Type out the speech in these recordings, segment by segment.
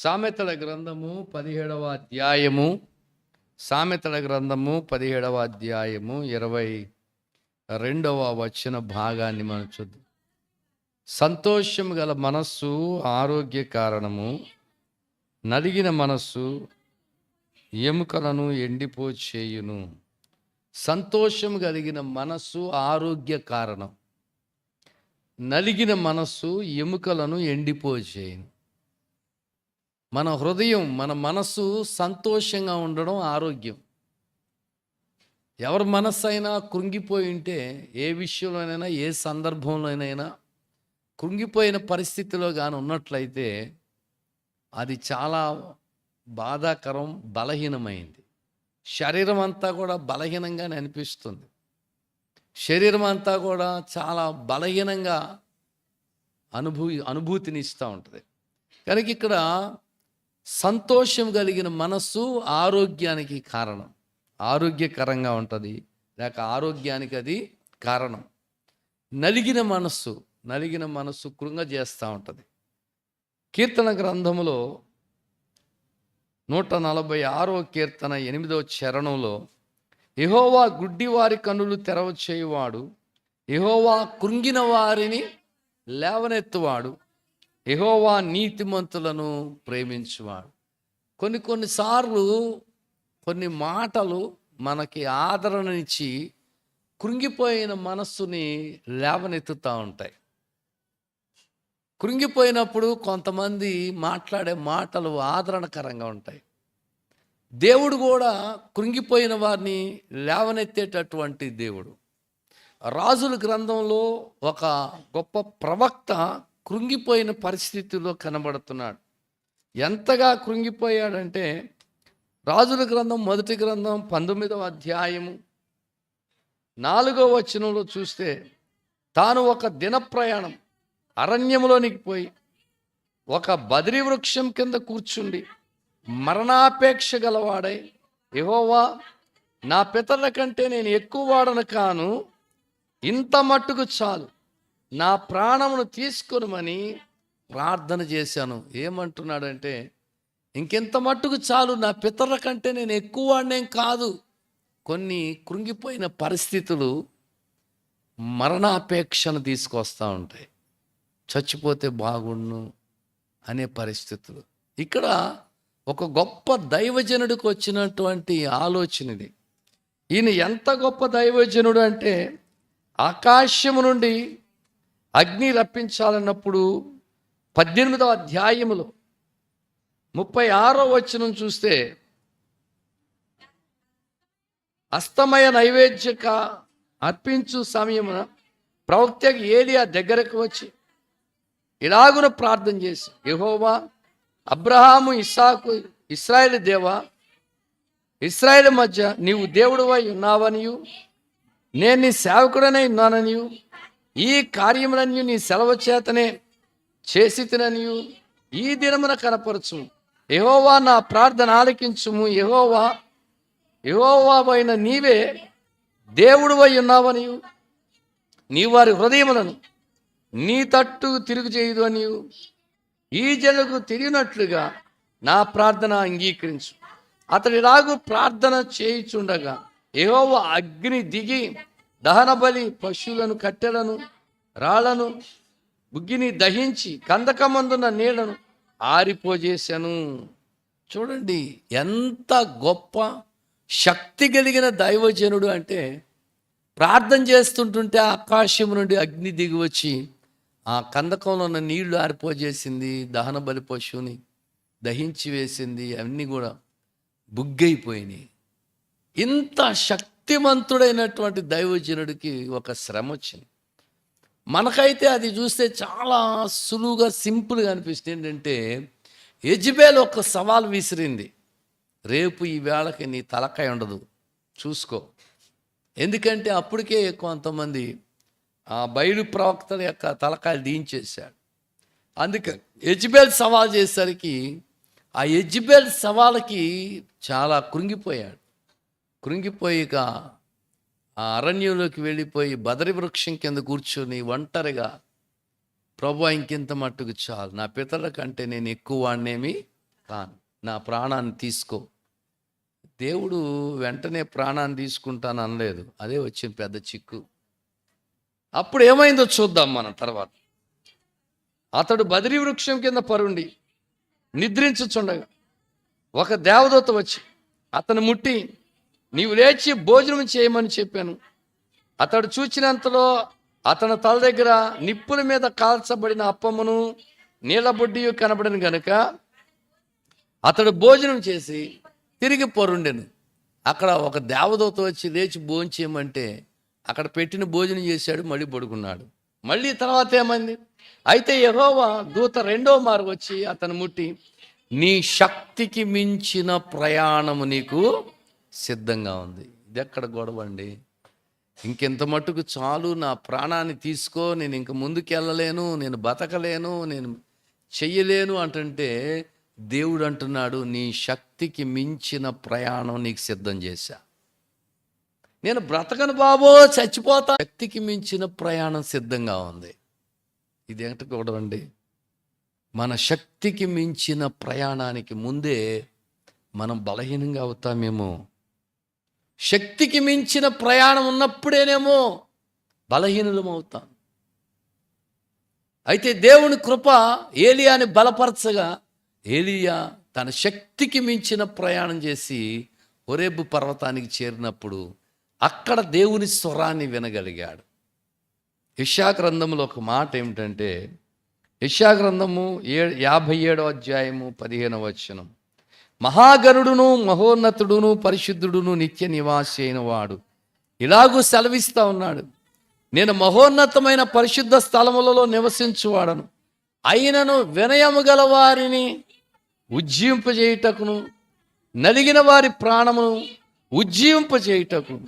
సామెతల గ్రంథము పదిహేడవ అధ్యాయము. సామెతల గ్రంథము పదిహేడవ అధ్యాయము ఇరవై రెండవ వచ్చిన భాగాన్ని మనం చూద్దాం. సంతోషం గల మనస్సు ఆరోగ్య కారణము. నలిగిన మనస్సు ఎముకలను ఎండిపోచేయును. సంతోషం కలిగిన మనస్సు ఆరోగ్య కారణం. నలిగిన మనస్సు ఎముకలను ఎండిపోచేయును. మన హృదయం మన మనస్సు సంతోషంగా ఉండడం ఆరోగ్యం. ఎవరి మనస్సు అయినా కృంగిపోయి ఉంటే ఏ విషయంలోనైనా ఏ సందర్భంలోనైనా కృంగిపోయిన పరిస్థితిలో కానీ ఉన్నట్లయితే అది చాలా బాధాకరం బలహీనమైంది. శరీరం అంతా కూడా బలహీనంగానే అనిపిస్తుంది. శరీరం అంతా కూడా చాలా బలహీనంగా అనుభూ అనుభూతిని ఇస్తూ ఉంటుంది. కనుక ఇక్కడ సంతోషం కలిగిన మనస్సు ఆరోగ్యానికి కారణం. ఆరోగ్యకరంగా ఉంటుంది లేక ఆరోగ్యానికి అది కారణం. నలిగిన మనస్సు నలిగిన మనస్సు కృంగజేస్తూ ఉంటుంది. కీర్తన గ్రంథంలో నూట నలభై ఆరో కీర్తన ఎనిమిదో చరణంలో ఎహోవా గుడ్డివారి కన్నులు తెరవ చేయువాడు ఎహోవా కృంగిన వారిని లేవనెత్తువాడు యహోవా నీతిమంతులను ప్రేమించువాడు. కొన్ని కొన్నిసార్లు కొన్ని మాటలు మనకి ఆదరణనిచ్చి కృంగిపోయిన మనస్సుని లేవనెత్తుతూ ఉంటాయి. కృంగిపోయినప్పుడు కొంతమంది మాట్లాడే మాటలు ఆదరణకరంగా ఉంటాయి. దేవుడు కూడా కృంగిపోయిన వారిని లేవనెత్తేటటువంటి దేవుడు. రాజుల గ్రంథంలో ఒక గొప్ప ప్రవక్త కృంగిపోయిన పరిస్థితిలో కనబడుతున్నాడు. ఎంతగా కృంగిపోయాడంటే రాజుల గ్రంథం మొదటి గ్రంథం పంతొమ్మిదవ అధ్యాయము నాలుగో వచనంలో చూస్తే తాను ఒక దిన ప్రయాణం అరణ్యంలోనికి పోయి ఒక బదిరి వృక్షం కింద కూర్చుండి మరణాపేక్ష గలవాడై యహోవా నా పితరుల కంటే నేను ఎక్కువ వాడను కాను ఇంత మట్టుకు చాలు. నా ప్రాణమును తీసుకొనమని ప్రార్థన చేశాను. ఏమంటున్నాడంటే ఇంకెంత మట్టుకు చాలు నా పితరుల కంటే నేను ఎక్కువ వాడినేం కాదు. కొన్ని కృంగిపోయిన పరిస్థితులు మరణాపేక్షను తీసుకొస్తూ ఉంటాయి. చచ్చిపోతే బాగుండు అనే పరిస్థితులు. ఇక్కడ ఒక గొప్ప దైవజనుడికి వచ్చినటువంటి ఆలోచన ఇది. ఈయన ఎంత గొప్ప దైవజనుడు అంటే ఆకాశము నుండి అగ్ని రప్పించాలన్నప్పుడు పద్దెనిమిదవ అధ్యాయములో ముప్పై ఆరో వచనం చూస్తే అస్తమయ నైవేద్యక అర్పించు సమయమున ప్రవక్త ఏలియా దగ్గరకు వచ్చి ఇలాగున ప్రార్థన చేసి యహోవా అబ్రహాము ఇస్సాకు ఇస్రాయేల్ దేవా ఇస్రాయేల్ మధ్య నీవు దేవుడువై ఉన్నావనియు నేను నీ సేవకుడనే ఉన్నాననియు ఈ కార్యములన్నీ నీ సెలవు చేతనే చేసి తిననియు ఈ దినమున కనపరచు యహోవా నా ప్రార్థన ఆలకించుము. యహోవా యహోవావైన నీవే దేవుడు అయి ఉన్నావని నీ వారి హృదయములను నీ తట్టు తిరుగు చేయదు అని ఈ జనులకు తిరిగినట్లుగా నా ప్రార్థన అంగీకరించు. అతడి రాగు ప్రార్థన చేయుచుండగా ఏవో అగ్ని దిగి దహన బలి పశువులను కట్టెలను రాళ్ళను బుగ్గిని దహించి కందకమందున్న నీళ్ళను ఆరిపోజేశాను. చూడండి ఎంత గొప్ప శక్తి కలిగిన దైవజనుడు అంటే ప్రార్థన చేస్తుంటుంటే ఆకాశం నుండి అగ్ని దిగి వచ్చి ఆ కందకంలో ఉన్న నీళ్ళు ఆరిపోజేసింది దహన బలి పశువుని దహించి వేసింది అన్నీ కూడా బుగ్గైపోయినాయి. ఇంత శక్తి భక్తిమంతుడైనటువంటి దైవజనుడికి ఒక శ్రమ వచ్చింది. మనకైతే అది చూస్తే చాలా సులువుగా సింపుల్గా అనిపిస్తుంది. ఏంటంటే యజ్బేల్ ఒక సవాల్ విసిరింది. రేపు ఈ వేళకి నీ తలకాయ ఉండదు. చూసుకో. ఎందుకంటే అప్పటికే కొంతమంది ఆ బయలు ప్రవక్తల యొక్క తలకాయలు దీంచేశాడు అందుకే యజ్బేల్ సవాల్ చేసేసరికి ఆ యజ్బేల్ సవాల్కి చాలా కృంగిపోయాడు. కృంగిపోయిక ఆ అరణ్యంలోకి వెళ్ళిపోయి బదరి వృక్షం కింద కూర్చొని ఒంటరిగా ప్రభు ఇంకింత మట్టుకు చాలు. నా పితరుల కంటే నేను ఎక్కువ వాడినేమి కాను. నా ప్రాణాన్ని తీసుకో. దేవుడు వెంటనే ప్రాణాన్ని తీసుకుంటాను అనలేదు. అదే వచ్చింది పెద్ద చిక్కు. అప్పుడు ఏమైందో చూద్దాం మనం తర్వాత. అతడు బదిరి వృక్షం కింద పరుండి నిద్రించుచుండగా ఒక దేవదూత వచ్చి అతను ముట్టి నీవు లేచి భోజనం చేయమని చెప్పాను. అతడు చూచినంతలో అతని తల దగ్గర నిప్పుల మీద కాల్చబడిన అప్పమును నీళ్ళ బొడ్డియు కనబడిన గనుక అతడు భోజనం చేసి తిరిగి పొరుండెను. అక్కడ ఒక దేవదూత వచ్చి లేచి భోజనం చేయమంటే అక్కడ పెట్టిన భోజనం చేశాడు మళ్ళీ పడుకున్నాడు. మళ్ళీ తర్వాత ఏమైంది? అయితే యహోవా దూత రెండో మారు వచ్చి అతను ముట్టి నీ శక్తికి మించిన ప్రయాణము నీకు సిద్ధంగా ఉంది. ఇది ఎక్కడ గొడవ అండి? ఇంకెంత మట్టుకు చాలు నా ప్రాణాన్ని తీసుకో నేను ఇంక ముందుకెళ్ళలేను నేను బతకలేను నేను చెయ్యలేను అంటుంటే దేవుడు అంటున్నాడు నీ శక్తికి మించిన ప్రయాణం నీకు సిద్ధం చేశా. నేను బ్రతకను బాబో చచ్చిపోతా. శక్తికి మించిన ప్రయాణం సిద్ధంగా ఉంది. ఇది ఏంట మన శక్తికి మించిన ప్రయాణానికి ముందే మనం బలహీనంగా అవుతామేమో. శక్తికి మించిన ప్రయాణం ఉన్నప్పుడేనేమో బలహీనులం అవుతాం అయితే దేవుని కృప ఏలియాని బలపరచగా ఏలియా తన శక్తికి మించిన ప్రయాణం చేసి ఒరేబు పర్వతానికి చేరినప్పుడు అక్కడ దేవుని స్వరాన్ని వినగలిగాడు. యశా గ్రంథంలో ఒక మాట ఏమిటంటే యశా గ్రంథము ఏ యాభై ఏడో అధ్యాయము పదిహేనవ వచనం. మహాగరుడును మహోన్నతుడును పరిశుద్ధుడును నిత్య నివాసి అయిన వాడు. ఇలాగూ సెలవిస్తూ ఉన్నాడు. నేను మహోన్నతమైన పరిశుద్ధ స్థలములలో నివసించువాడను. అయినను వినయము గల వారిని ఉజ్జీంపజేయుటకును నలిగిన వారి ప్రాణమును ఉజ్జింపజేయుటకు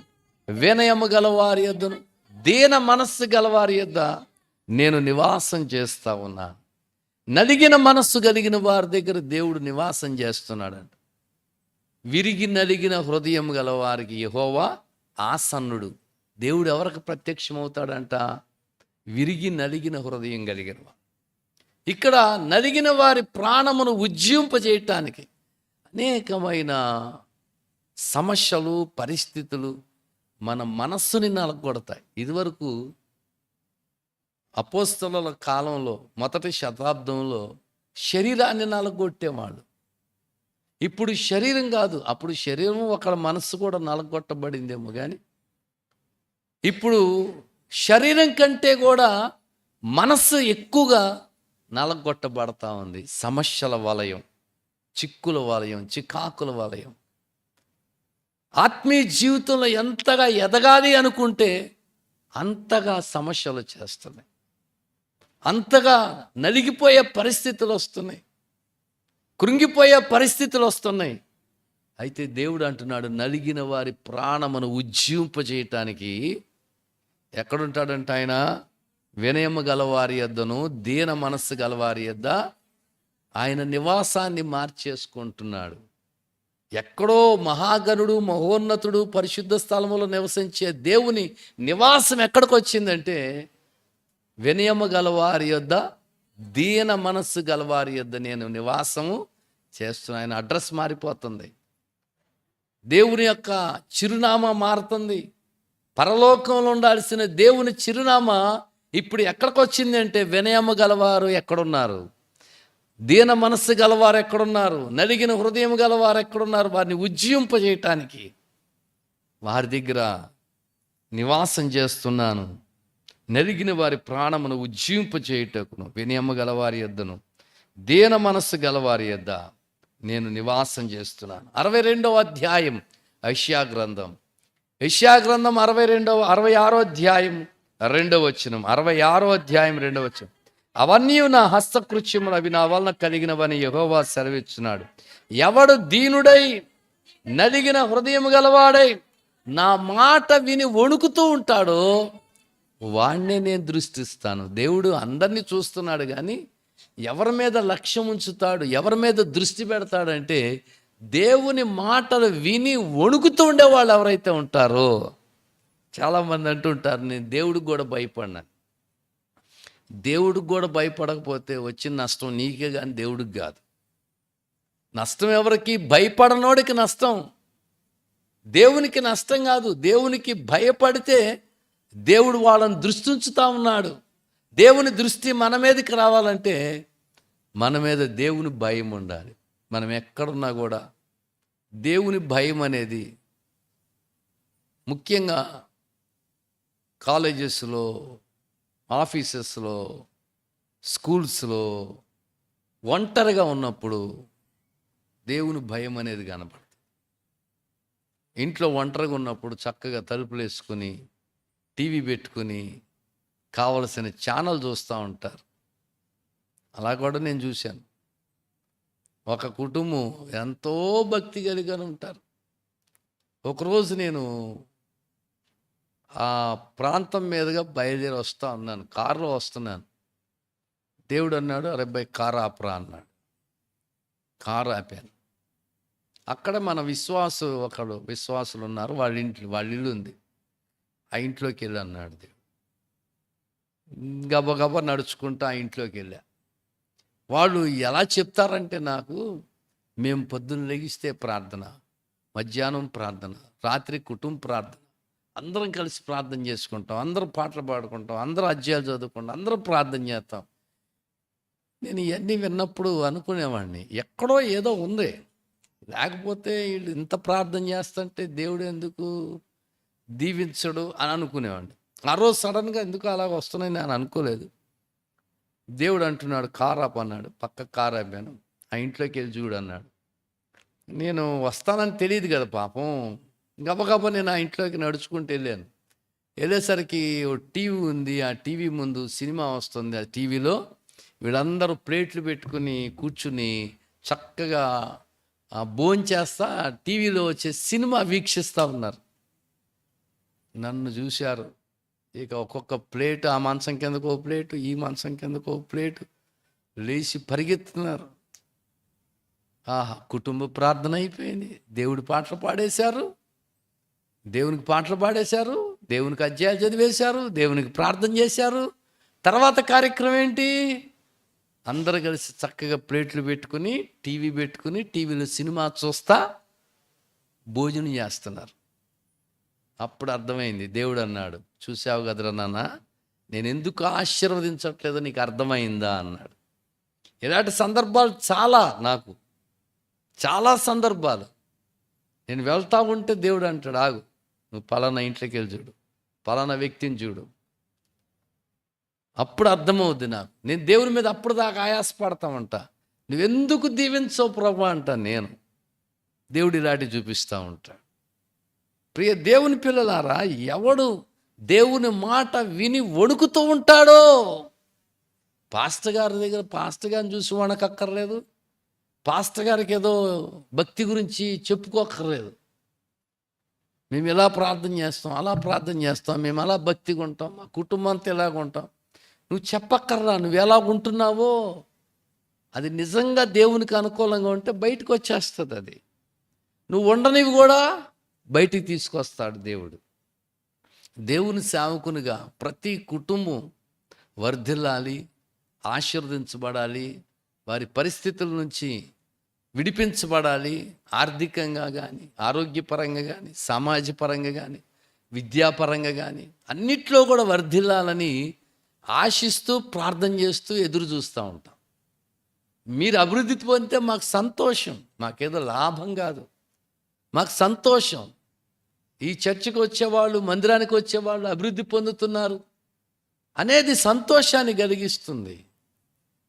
వినయము గల వారి యొద్దను దీన మనస్సు గలవారి యొద్ద నేను నివాసం చేస్తా ఉన్నాను. నలిగిన మనస్సు కలిగిన వారి దగ్గర దేవుడు నివాసం చేస్తున్నాడంట. విరిగి నలిగిన హృదయం గల వారికి యహోవా ఆసన్నుడు. దేవుడు ఎవరికి ప్రత్యక్షమవుతాడంట? విరిగి నలిగిన హృదయం కలిగిన ఇక్కడ నలిగిన వారి ప్రాణమును ఉజ్జింపజేయటానికి అనేకమైన సమస్యలు పరిస్థితులు మన మనస్సుని నలగొడతాయి. ఇదివరకు అపోస్తల కాలంలో మొదటి శతాబ్దంలో శరీరాన్ని నలగొట్టేవాళ్ళు. ఇప్పుడు శరీరం కాదు అప్పుడు శరీరం ఒక మనస్సు కూడా నలగొట్టబడిందేమో కానీ ఇప్పుడు శరీరం కంటే కూడా మనస్సు ఎక్కువగా నలగొట్టబడతా ఉంది. సమస్యల వలయం చిక్కుల వలయం చికాకుల వలయం. ఆత్మీయ జీవితంలో ఎంతగా ఎదగాలి అనుకుంటే అంతగా సమస్యలు చేస్తున్నాయి. అంతగా నలిగిపోయే పరిస్థితులు వస్తున్నాయి. కృంగిపోయే పరిస్థితులు వస్తున్నాయి. అయితే దేవుడు అంటున్నాడు నలిగిన వారి ప్రాణమును ఉజ్జింపజేయటానికి ఎక్కడుంటాడంట ఆయన? వినయము గలవారి యొద్దను దీన మనస్సు గలవారి యొద్ద ఆయన నివాసాన్ని మార్చేసుకుంటున్నాడు. ఎక్కడో మహాగణుడు మహోన్నతుడు పరిశుద్ధ స్థలములో నివసించే దేవుని నివాసం ఎక్కడికి వచ్చిందంటే వినయము గలవారి యొద్ద దీన మనస్సు గలవారి యొద్ద నేను నివాసము చేస్తున్నా. ఆయన అడ్రస్ మారిపోతుంది. దేవుని యొక్క చిరునామా మారుతుంది. పరలోకంలో ఉండాల్సిన దేవుని చిరునామా ఇప్పుడు ఎక్కడికి వచ్చింది అంటే వినయము గలవారు ఎక్కడున్నారు? దీన మనస్సు గలవారు ఎక్కడున్నారు? నలిగిన హృదయం గలవారు ఎక్కడున్నారు? వారిని ఉజ్జీంపజేయటానికి వారి దగ్గర నివాసం చేస్తున్నాను. నలిగిన వారి ప్రాణమును ఉజ్జింపజేయుటకును వినయము గలవారి యొద్దను. దీన మనస్సు గలవారి యొద్ద నేను నివాసం చేస్తున్నాను. అరవై రెండవ అధ్యాయం ఐష్యా గ్రంథం. ఐష్యా గ్రంథం అరవై రెండవ అరవై ఆరో అధ్యాయం రెండవ వచనం. అరవై ఆరో అధ్యాయం రెండవ వచనం. అవన్నీ నా హస్తకృత్యములు అవి నా వలన కలిగినవని యహోవా సెలవిచ్చున్నాడు. ఎవడు దీనుడై నలిగిన హృదయం గలవాడై నా మాట విని వణుకుతూ ఉంటాడో వాణ్ణే నేను దృష్టిస్తాను. దేవుడు అందరినీ చూస్తున్నాడు కానీ ఎవరి మీద లక్ష్యం ఉంచుతాడు ఎవరి మీద దృష్టి పెడతాడంటే దేవుని మాటలు విని వణుకుతూ ఉండేవాళ్ళు ఎవరైతే ఉంటారో చాలామంది అంటుంటారు నేను దేవుడికి కూడా భయపడినాను దేవుడికి కూడా భయపడకపోతే వచ్చిన నష్టం నీకే కానీ దేవుడికి కాదు. నష్టం ఎవరికి? భయపడనోడికి నష్టం. దేవునికి నష్టం కాదు. దేవునికి భయపడితే దేవుడు వాళ్ళని దృష్టించుతా ఉన్నాడు. దేవుని దృష్టి మన మీదకి రావాలంటే మన మీద దేవుని భయం ఉండాలి. మనం ఎక్కడున్నా కూడా దేవుని భయం అనేది ముఖ్యంగా కాలేజెస్లో ఆఫీసెస్లో స్కూల్స్లో ఒంటరిగా ఉన్నప్పుడు దేవుని భయం అనేది కనపడుతుంది. ఇంట్లో ఒంటరిగా ఉన్నప్పుడు చక్కగా తలుపులు వేసుకుని టీవీ పెట్టుకుని కావలసిన ఛానల్ చూస్తూ ఉంటారు. అలా కూడా నేను చూశాను. ఒక కుటుంబం ఎంతో భక్తి కలిగి ఉంటారు. ఒకరోజు నేను ఆ ప్రాంతం మీదుగా బయలుదేరి వస్తా ఉన్నాను కారులో వస్తున్నాను. దేవుడు అన్నాడు అరే బై కారు ఆపరా అన్నాడు. కారు ఆపాను. అక్కడ మన విశ్వాసు ఒకడు విశ్వాసులు ఉన్నారు. వాళ్ళ ఇంట్లో వాళ్ళ ఇల్లు ఉంది. ఆ ఇంట్లోకి వెళ్ళి అన్నాడు దేవుడు. గబగబా నడుచుకుంటూ ఆ ఇంట్లోకి వెళ్ళా వాళ్ళు ఎలా చెప్తారంటే నాకు మేము పొద్దున్న లెగిస్తే ప్రార్థన మధ్యాహ్నం ప్రార్థన రాత్రి కుటుంబ ప్రార్థన అందరం కలిసి ప్రార్థన చేసుకుంటాం అందరం పాటలు పాడుకుంటాం అందరం అధ్యాయాలు చదువుకుంటాం అందరం ప్రార్థన చేస్తాం. నేను ఇవన్నీ విన్నప్పుడు అనుకునేవాడిని ఎక్కడో ఏదో ఉంది. లేకపోతే వీళ్ళు ఇంత ప్రార్థన చేస్తుంటే దేవుడు ఎందుకు దీవించడు అని అనుకునేవాడిని. ఆ రోజు సడన్గా ఎందుకు అలా వస్తున్నాయి నేను అనుకోలేదు. దేవుడు అంటున్నాడు కారాప్ అన్నాడు పక్క కార్ ఆపాను ఆ ఇంట్లోకి వెళ్ళి చూడు అన్నాడు. నేను వస్తానని తెలియదు కదా పాపం. గబగబ నేను ఆ ఇంట్లోకి నడుచుకుంటూ వెళ్ళాను. వెళ్ళేసరికి ఓ టీవీ ఉంది ఆ టీవీ ముందు సినిమా వస్తుంది. ఆ టీవీలో వీళ్ళందరూ ప్లేట్లు పెట్టుకుని కూర్చుని చక్కగా భోంచేస్తా టీవీలో వచ్చే సినిమా వీక్షిస్తూ ఉన్నారు. నన్ను చూశారు. ఇక ఒక్కొక్క ప్లేట్ ఆ మంచం కిందకు ఓ ప్లేటు ఈ మంచం కిందకు ఓ ప్లేటు. లేచి పరిగెత్తుతున్నారు ఆహా కుటుంబ ప్రార్థన అయిపోయింది. దేవుడి పాటలు పాడేశారు. దేవునికి పాటలు పాడేశారు. దేవునికి అధ్యాయాలు చదివేశారు. దేవునికి ప్రార్థన చేశారు. తర్వాత కార్యక్రమం ఏంటి? అందరు కలిసి చక్కగా ప్లేట్లు పెట్టుకుని టీవీ పెట్టుకుని టీవీలో సినిమా చూస్తా భోజనం చేస్తున్నారు. అప్పుడు అర్థమైంది. దేవుడు అన్నాడు చూసావు కదరా నాన్న నేను ఎందుకు ఆశీర్వదించట్లేదో నీకు అర్థమైందా? అన్నాడు. ఇలాంటి సందర్భాలు చాలా నాకు. చాలా సందర్భాలు. నేను వెళ్తా ఉంటే దేవుడు అంటాడు ఆగు నువ్వు పలానా ఇంట్లోకి వెళ్ళి చూడు పలానా వ్యక్తిని చూడు. అప్పుడు అర్థమవుద్ది నాకు. నేను దేవుని మీద అప్పుడు దాకా ఆయాసపడతామంట నువ్వెందుకు దీవించవు ప్రభు అంట నేను. దేవుడు ఇలాంటి చూపిస్తూ ఉంటాడు. ప్రియ దేవుని పిల్లలారా ఎవడు దేవుని మాట విని వణుకుతూ ఉంటాడో? పాస్టర్ గారి దగ్గర పాస్టర్ గారిని చూసి వణకక్కర్లేదు. పాస్టర్ గారికి ఏదో భక్తి గురించి చెప్పుకోక్కర్లేదు. మేము ఇలా ప్రార్థన చేస్తాం అలా ప్రార్థన చేస్తాం మేము అలా భక్తిగా ఉంటాం మా కుటుంబంతో ఇలాగ ఉంటాం. నువ్వు చెప్పక్కర్రా నువ్వు ఎలా ఉంటున్నావో? అది నిజంగా దేవునికి అనుకూలంగా ఉంటే బయటకు వచ్చేస్తుంది అది. నువ్వు ఉండనివి కూడా బయటికి తీసుకొస్తాడు దేవుడు. దేవుని సేవకునిగా ప్రతి కుటుంబం వర్ధిల్లాలి ఆశీర్వదించబడాలి వారి పరిస్థితుల నుంచి విడిపించబడాలి. ఆర్థికంగా కానీ ఆరోగ్యపరంగా కానీ సమాజపరంగా కానీ విద్యాపరంగా కానీ అన్నిట్లో కూడా వర్ధిల్లాలని ఆశిస్తూ ప్రార్థన చేస్తూ ఎదురు చూస్తూ ఉంటాం. మీరు అభివృద్ధి పొందితే మాకు సంతోషం. మాకేదో లాభం కాదు. మాకు సంతోషం. ఈ చర్చికి వచ్చేవాళ్ళు మందిరానికి వచ్చేవాళ్ళు అభివృద్ధి పొందుతున్నారు. అనేది సంతోషాన్ని కలిగిస్తుంది.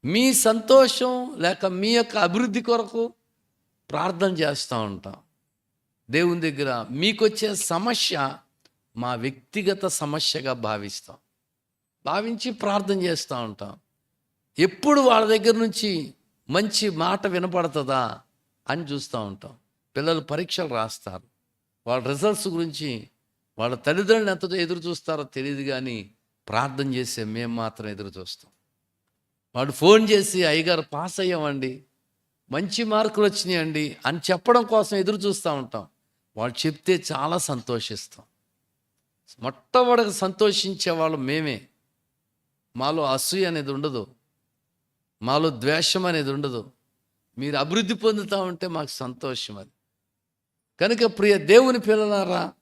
మీ సంతోషం లేక మీ యొక్క అభివృద్ధి కొరకు ప్రార్థన చేస్తూ ఉంటాం. దేవుని దగ్గర మీకు వచ్చే సమస్య మా వ్యక్తిగత సమస్యగా భావిస్తాం. భావించి ప్రార్థన చేస్తూ ఉంటాం. ఎప్పుడు వాళ్ళ దగ్గర నుంచి మంచి మాట వినపడుతుందా అని చూస్తూ ఉంటాం. పిల్లలు పరీక్షలు రాస్తారు. వాళ్ళ రిజల్ట్స్ గురించి వాళ్ళ తల్లిదండ్రులు ఎంత ఎదురు చూస్తారో తెలియదు కానీ ప్రార్థన చేసే మేము మాత్రం ఎదురు చూస్తాం. వాడు ఫోన్ చేసి అయ్యగారు పాస్ అయ్యామండి. మంచి మార్కులు వచ్చినాయండి అని చెప్పడం కోసం ఎదురు చూస్తూ ఉంటాం. వాళ్ళు చెప్తే చాలా సంతోషిస్తాం. మొట్టమొదటి సంతోషించే వాళ్ళు మేమే. మాలో అసూయ అనేది ఉండదు. మాలో ద్వేషం అనేది ఉండదు. మీరు అభివృద్ధి పొందుతూ ఉంటే మాకు సంతోషం అది. కనుక ప్రియ దేవుని పిల్లలారా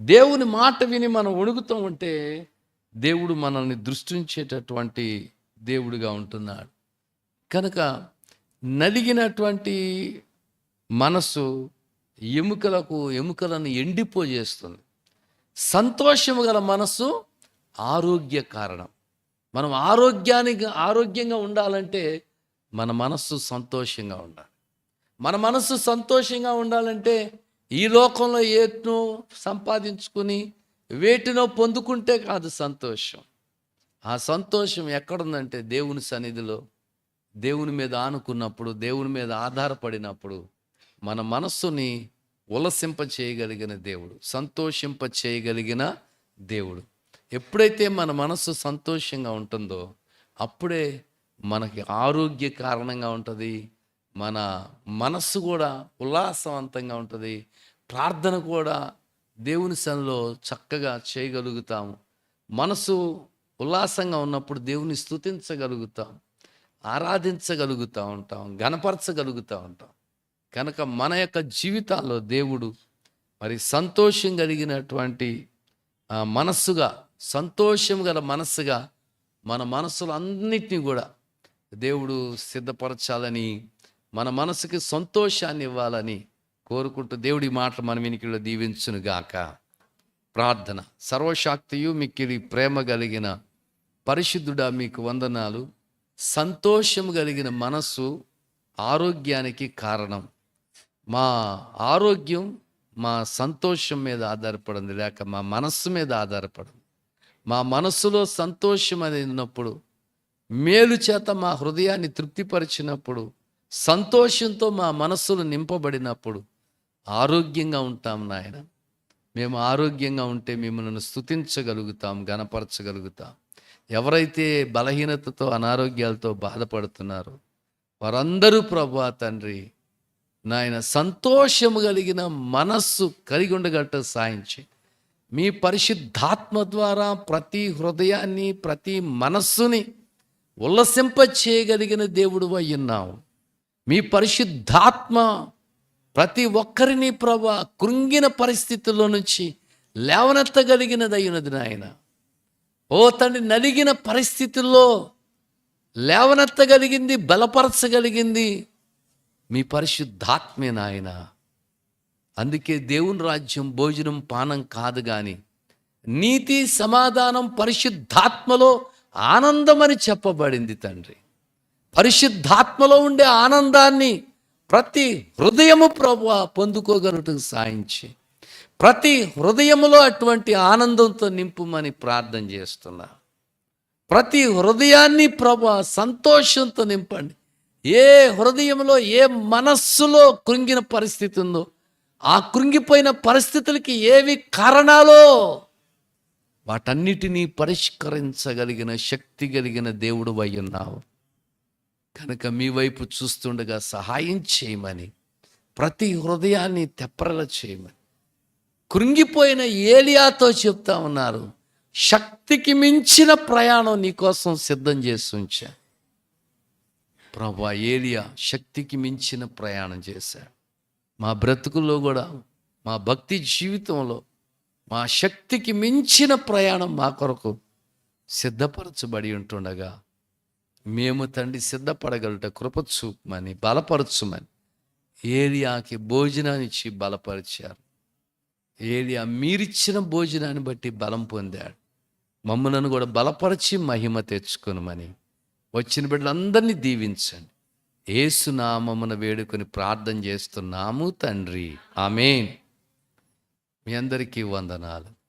దేవుని మాట విని మనం ఒడుగుతూ ఉంటే దేవుడు మనల్ని దృష్టించేటటువంటి దేవుడిగా ఉంటున్నాడు. కనుక నలిగినటువంటి మనసు ఎముకలకు ఎముకలను ఎండిపోజేస్తుంది. సంతోషము గల మనస్సు ఆరోగ్య కారణం. మనం ఆరోగ్యానికి ఆరోగ్యంగా ఉండాలంటే మన మనస్సు సంతోషంగా ఉండాలి. మన మనస్సు సంతోషంగా ఉండాలంటే ఈ లోకంలో ఏట్నో సంపాదించుకుని వేటినో పొందుకుంటే కాదు సంతోషం. ఆ సంతోషం ఎక్కడుందంటే దేవుని సన్నిధిలో దేవుని మీద ఆనుకున్నప్పుడు దేవుని మీద ఆధారపడినప్పుడు మన మనస్సుని ఉలసింప చేయగలిగిన దేవుడు సంతోషింప చేయగలిగిన దేవుడు. ఎప్పుడైతే మన మనస్సు సంతోషంగా ఉంటుందో అప్పుడే మనకి ఆరోగ్య కారణంగా ఉంటుంది మన మనస్సు కూడా ఉల్లాసవంతంగా ఉంటుంది. ప్రార్థన కూడా దేవుని సన్నిలో చక్కగా చేయగలుగుతాము మనసు ఉల్లాసంగా ఉన్నప్పుడు దేవుని స్తుతించగలుగుతాం. ఆరాధించగలుగుతూ ఉంటాం. గనపరచగలుగుతూ ఉంటాం. కనుక మన యొక్క జీవితాల్లో దేవుడు మరి సంతోషం కలిగినటువంటి మనస్సుగా సంతోషం గల మనస్సుగా మన మనసులు అన్నిటినీ కూడా దేవుడు సిద్ధపరచాలని మన మనసుకి సంతోషాన్ని ఇవ్వాలని కోరుకుంటూ దేవుడి మాట మన వినికిలో దీవించును గాక ప్రార్థన. సర్వశాక్తియు మిక్కిలి ప్రేమ కలిగిన పరిశుద్ధుడా మీకు వందనాలు. సంతోషం కలిగిన మనస్సు ఆరోగ్యానికి కారణం. మా ఆరోగ్యం మా సంతోషం మీద ఆధారపడింది లేక మా మనస్సు మీద ఆధారపడింది. మా మనస్సులో సంతోషం అనేది ఉన్నప్పుడు మేలు చేత మా హృదయాన్ని తృప్తిపరిచినప్పుడు సంతోషంతో మా మనస్సులు నింపబడినప్పుడు ఆరోగ్యంగా ఉంటాం నాయన. మేము ఆరోగ్యంగా ఉంటే మిమ్మల్ని స్తుతించగలుగుతాం గనపరచగలుగుతాం ఎవరైతే బలహీనతతో అనారోగ్యాలతో బాధపడుతున్నారో వారందరూ ప్రభా తండ్రి నాయన సంతోషము కలిగిన మనస్సు కలిగి ఉండగట్ట సాయించి మీ పరిశుద్ధాత్మ ద్వారా ప్రతి హృదయాన్ని ప్రతి మనస్సుని ఉల్లసింప చేయగలిగిన దేవుడు అయ్యున్నావు మీ పరిశుద్ధాత్మ ప్రతి ఒక్కరిని ప్రభ కృంగిన పరిస్థితుల్లో నుంచి లేవనెత్తగలిగినదైనది నాయన. ఓ తండ్రి నలిగిన పరిస్థితుల్లో లేవనెత్తగలిగింది బలపరచగలిగింది మీ పరిశుద్ధాత్మే నాయన. అందుకే దేవుని రాజ్యం భోజనం పానం కాదు కానీ నీతి సమాధానం పరిశుద్ధాత్మలో ఆనందమని చెప్పబడింది తండ్రి. పరిశుద్ధాత్మలో ఉండే ఆనందాన్ని ప్రతి హృదయము ప్రభు పొందుకోగలటకు సాయించి ప్రతి హృదయములో అటువంటి ఆనందంతో నింపుమని ప్రార్థన చేస్తున్నా. ప్రతి హృదయాన్ని ప్రభు సంతోషంతో నింపండి. ఏ హృదయంలో ఏ మనస్సులో కృంగిన పరిస్థితి ఉందో ఆ కృంగిపోయిన పరిస్థితులకి ఏవి కారణాలో వాటన్నిటినీ పరిష్కరించగలిగిన శక్తి కలిగిన దేవుడు ఉన్నావు. కనుక మీ వైపు చూస్తుండగా సహాయం చేయమని ప్రతి హృదయాన్ని తెప్పరల చేయమని. కృంగిపోయిన ఏలియాతో చెప్తా ఉన్నారు శక్తికి మించిన ప్రయాణం నీకోసం సిద్ధం చేసి ఉంచా. ప్రభా ఏలియా శక్తికి మించిన ప్రయాణం చేశాడు. మా బ్రతుకుల్లో కూడా మా భక్తి జీవితంలో మా శక్తికి మించిన ప్రయాణం మా కొరకు సిద్ధపరచబడి ఉంటుండగా మేము తండ్రి సిద్ధపడగలట కృపచూపమని బలపరచుమని. ఏలియాకి భోజనాన్నిచ్చి బలపరిచారు. ఏలియా మీరిచ్చిన భోజనాన్ని బట్టి బలం పొందాడు. మమ్మలను కూడా బలపరిచి మహిమ తెచ్చుకొనమని. వచ్చిన బిడ్డలందరినీ దీవించండి. ఏసునామమున వేడుకొని ప్రార్థన చేస్తున్నాము తండ్రి. ఆమెన్. మీ అందరికీ వందనాలు.